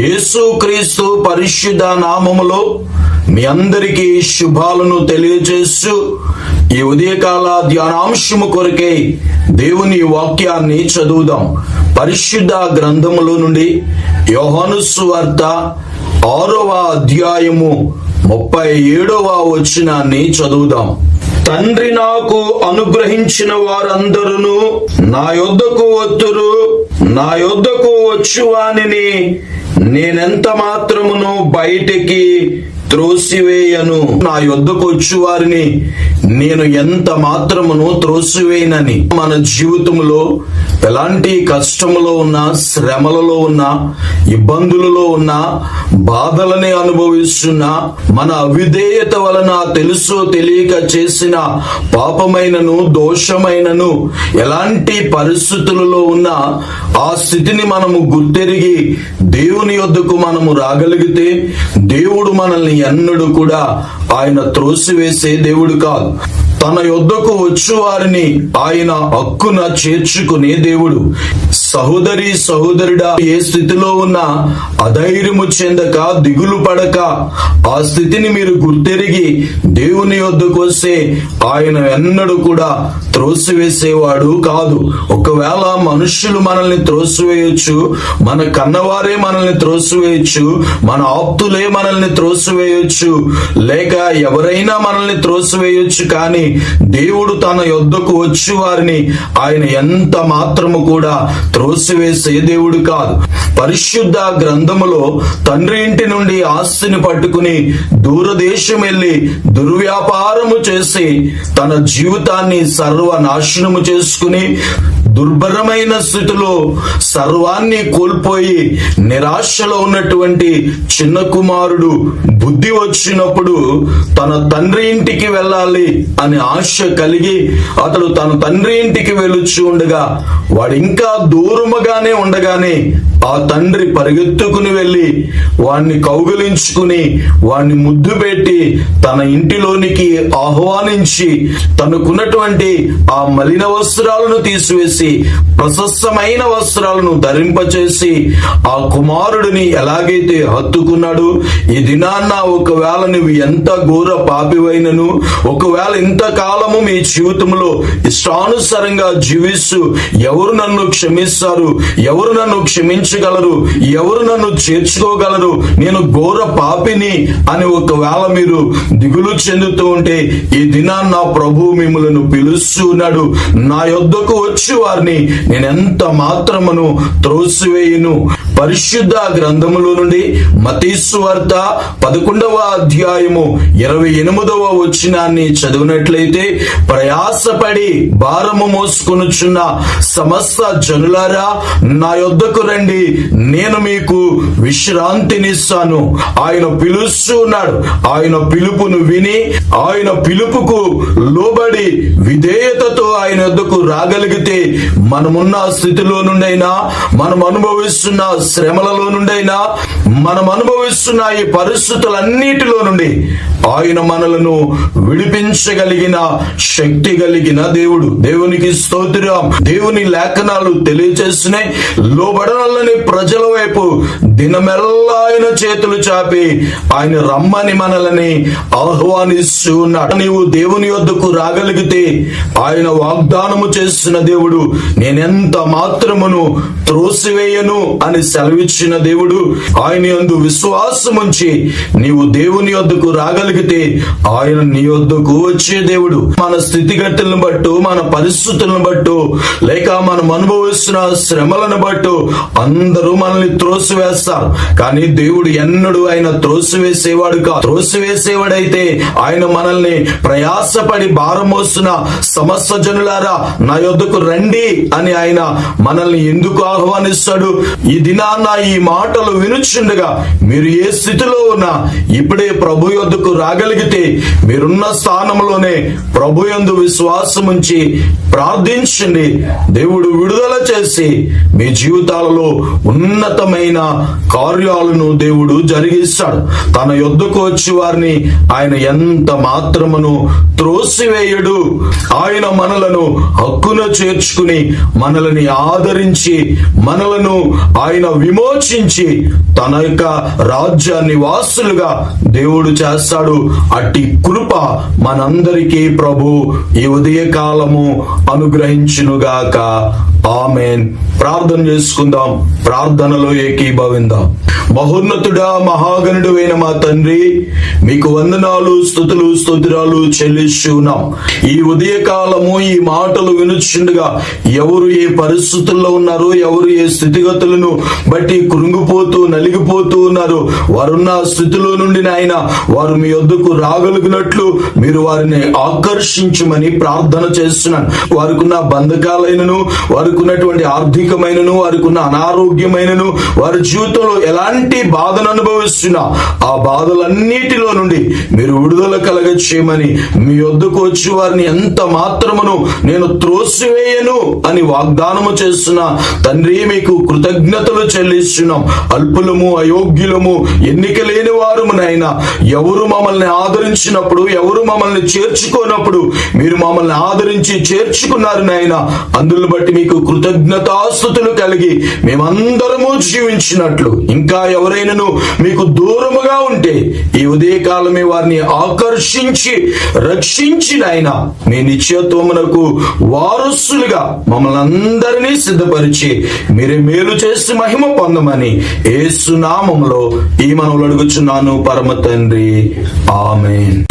యేసుక్రీస్తు పరిశుద్ధ నామములో మీ అందరికీ శుభాలను తెలియజేస్తూ ఈ ఉదయకాల ధ్యానాంశము కొరకై దేవుని వాక్యాన్ని చదువుదాం. పరిశుద్ధ గ్రంథములో నుండి యోహనుస్వార్త ఆరవ అధ్యాయము ముప్పై ఏడవ వచనాన్ని చదువుదాం. తండ్రి నాకు అనుగ్రహించిన వారందరూ నా యొద్దకు వత్తురు నా యొద్దకు వచ్చువానిని నేనెంత మాత్రమును బయటికి త్రోసివేయను. నా యొద్దకొచ్చు వారిని నేను ఎంత మాత్రమును త్రోసివేయనని. మన జీవితంలో ఎలాంటి కష్టములో ఉన్నా శ్రమలలో ఉన్నా ఇబ్బందులలో ఉన్నా బాధలని అనుభవిస్తున్నా మన అవిధేయత వలన తెలుసో తెలియక చేసిన పాపమైనను దోషమైనను ఎలాంటి పరిస్థితులలో ఉన్నా ఆ స్థితిని మనము గుర్తెరిగి దేవుని యొద్దకు మనము రాగలిగితే దేవుడు మనల్ని ఎన్నడూ కూడా ఆయన త్రోసివేసే దేవుడు కాదు. తన యొద్దకు వచ్చు వారిని ఆయన హక్కున చేర్చుకునే దేవుడు. సహోదరి సహోదరుడా ఏ స్థితిలో ఉన్నా అధైర్యము చెందక దిగులు పడక ఆ స్థితిని మీరు గుర్తెరిగి దేవుని వద్దకు వస్తే ఆయన ఎన్నడూ కూడా త్రోసివేసేవాడు కాదు. ఒకవేళ మనుష్యులు మనల్ని త్రోసివేయొచ్చు మన కన్నవారే మనల్ని త్రోసివేయొచ్చు మన ఆప్తులే మనల్ని త్రోసివేయొచ్చు లేక ఎవరైనా మనల్ని త్రోసివేయొచ్చు కానీ దేవుడు తన యొద్దకు వచ్చి వారిని ఆయన ఎంత మాత్రము కూడా త్రోసివేసే దేవుడు కాదు. పరిశుద్ధ గ్రంథములో తండ్రి ఇంటి నుండి ఆస్తిని పట్టుకుని దూరదేశం వెళ్ళి దుర్వ్యాపారము చేసి తన జీవితాన్ని సర్వనాశనము చేసుకుని దుర్భరమైన స్థితిలో సర్వాన్ని కోల్పోయి నిరాశలో ఉన్నటువంటి చిన్న కుమారుడు బుద్ధి వచ్చినప్పుడు తన తండ్రి ఇంటికి వెళ్ళాలి అని ఆశ కలిగి అతడు తన తండ్రి ఇంటికి వెళ్ళొచ్చు ఉండగా వాడు ఇంకా దూరముగానే ఉండగానే ఆ తండ్రి పరిగెత్తుకుని వెళ్ళి వాణ్ణి కౌగిలించుకుని వాణ్ణి ముద్దు పెట్టి తన ఇంటిలోనికి ఆహ్వానించి తనకున్నటువంటి ఆ మలిన వస్త్రాలను తీసివేసి ప్రశస్తమైన వస్త్రాలను ధరింపచేసి ఆ కుమారుడిని ఎలాగైతే హత్తుకున్నాడు ఈ దినాన్న ఒకవేళ నువ్వు ఎంత ఘోర పాపివైనను ఒకవేళ ఇంత కాలము మీ జీవితంలో ఇష్టానుసారంగా జీవిస్తూ ఎవరు నన్ను క్షమిస్తారు ఎవరు నన్ను క్షమించగలరు ఎవరు నన్ను చేర్చుకోగలరు నేను ఘోర పాపిని అని ఒకవేళ మీరు దిగులు చెందుతూ ఉంటే ఈ దినాన్న ప్రభు మిమ్మలను పిలుస్తున్నాడు నా యొద్దకు వచ్చి వారిని నేను ఎంత మాత్రమును త్రోసివేయును? పరిశుద్ధ గ్రంథములో నుండి మతీశ్వార్త వార్త పదకొండవ అధ్యాయము ఇరవై ఎనిమిదవ వచ్చినాన్ని చదివినట్లయితే ప్రయాసపడి భారము మోసుకొనుచున్న సమస్త జనులారా నా యొద్దకు రండి. నేను మీకు విశ్రాంతినిస్తాను. ఆయన పిలుస్తున్నాడు ఆయన పిలుపును విని ఆయన పిలుపుకు లోబడి విధేయతతో ఆయన యొద్దకు రాగలిగితే మనమున్న స్థితిలో నుండైనా మనం అనుభవిస్తున్న శ్రమలలో నుండైనా మనం అనుభవిస్తున్న ఈ పరిస్థితులన్నిటిలో నుండి ఆయన మనలను విడిపించగలిగిన శక్తి కలిగిన దేవుడు. దేవునికి స్తోత్రం. దేవుని లేఖనాలు తెలియజేస్తున్నాయి లోబడనల్లని ప్రజల వైపు దినమెల్లా ఆయన చేతులు చాపి ఆయన రమ్మని మనల్ని ఆహ్వానిస్తూ ఉన్నాడు. నీవు దేవుని యొద్దకు రాగలిగితే ఆయన వాగ్దానము చేస్తున్న దేవుడు నేనెంత మాత్రమును త్రోసివేయను అని సెలవిచ్చిన దేవుడు. ఆయన యందు విశ్వాసముంచి నీవు దేవుని యొద్దకు రాగలిగితే ఆయన నీ వద్దకు వచ్చే దేవుడు. మన స్థితిగతులను బట్టు మన పరిస్థితులను బట్టు లేక మనం అనుభవిస్తున్న శ్రమలను బట్టు అందరూ మనల్ని త్రోసివేస్తారు. కానీ దేవుడు ఎన్నడూ ఆయన త్రోసివేసేవాడు కాదు. త్రోసివేసేవాడైతే ఆయన మనల్ని ప్రయాసపడి భారం మోస్తున్న సమస్త జనులారా నా యొద్దకు రండి అని ఆయన మనల్ని ఎందుకు ఆహ్వానిస్తాడు? ఈ దినాన్న ఈ మాటలు వినుచుండగా మీరు ఏ స్థితిలో ఉన్నా ఇప్పుడే ప్రభు యొద్దకు రాగలిగితే మీరున్న స్థానంలోనే ప్రభు యందు విశ్వాసం ఉంచి ప్రార్థించండి. దేవుడు విడుదల చేసి మీ జీవితాలలో ఉన్నతమైన కార్యాలను దేవుడు జరిగిస్తాడు. తన యొద్దకు వచ్చి వారిని ఆయన ఎంత మాత్రమును త్రోసివేయడు? ఆయన మనలను హక్కున చేర్చుకుని మనలని ఆదరించి మనలను ఆయన విమోచించి తన యొక్క రాజ్యాన్ని వాసులుగా దేవుడు చేస్తాడు. అట్టి కృప మనందరికీ ప్రభు ఈ ఉదయ కాలము అనుగ్రహించునుగాక. ఆమెన్. ప్రార్థన చేసుకుందాం. ప్రార్థనలో ఏకీభవిందాం. మహోన్నతుడా మహాగణుడు అయిన మా తండ్రి మీకు వందనాలు స్థుతులు స్తోత్రాలు చెల్లిస్తున్నాం. ఈ ఉదయ కాలము ఈ మాటలు వినుచుండగా ఎవరు ఏ పరిస్థితుల్లో ఉన్నారు ఎవరు ఏ స్థితిగతులను బట్టి కృంగిపోతూ నలిగిపోతూ ఉన్నారు వారున్న స్థితిలో నుండి నాయన వారు మీ వద్దకు రాగలిగినట్లు మీరు వారిని ఆకర్షించమని ప్రార్థన చేస్తున్నాను. వారికి ఉన్న బంధకాలైనను వారికున్నటువంటి ఆర్థికమైనను వారికి ఉన్న అనారోగ్యమైనను వారి జీవితంలో ఎలాంటి బాధను అనుభవిస్తున్నా ఆ బాధలన్నిటిలో నుండి మీరు విడుదల కలగ చేయమని మీ వద్దకు వచ్చి వారిని ఎంత మాత్రమును నేను త్రోసివేయను అని వాగ్దానము చేస్తున్న తండ్రి మీకు కృతజ్ఞతలు చెల్లిస్తున్నాం. అల్పులము అయోగ్యులము ఎన్నిక లేని వారు నాయన ఎవరు మమ్మల్ని ఆదరించినప్పుడు ఎవరు మమ్మల్ని చేర్చుకోనప్పుడు మీరు మమ్మల్ని ఆదరించి చేర్చుకున్నారు నాయన అందులో బట్టి మీకు కృతజ్ఞతాస్థుతులు కలిగి మేమందరము జీవించినట్లు. ఇంకా ఎవరైనాను మీకు దూరముగా ఉంటే ఈ కాలమే వారిని ఆకర్షించి రక్షించిన ఆయన మీ నిత్యత్వమునకు వారసులుగా మమ్మల్ని అందరినీ సిద్ధపరిచి మీరే మేలు చేసి మహిమ పొందమని ఏసునామంలో ఈ మనవులు అడుగుచున్నాను పరమ తండ్రి. ఆమెన్.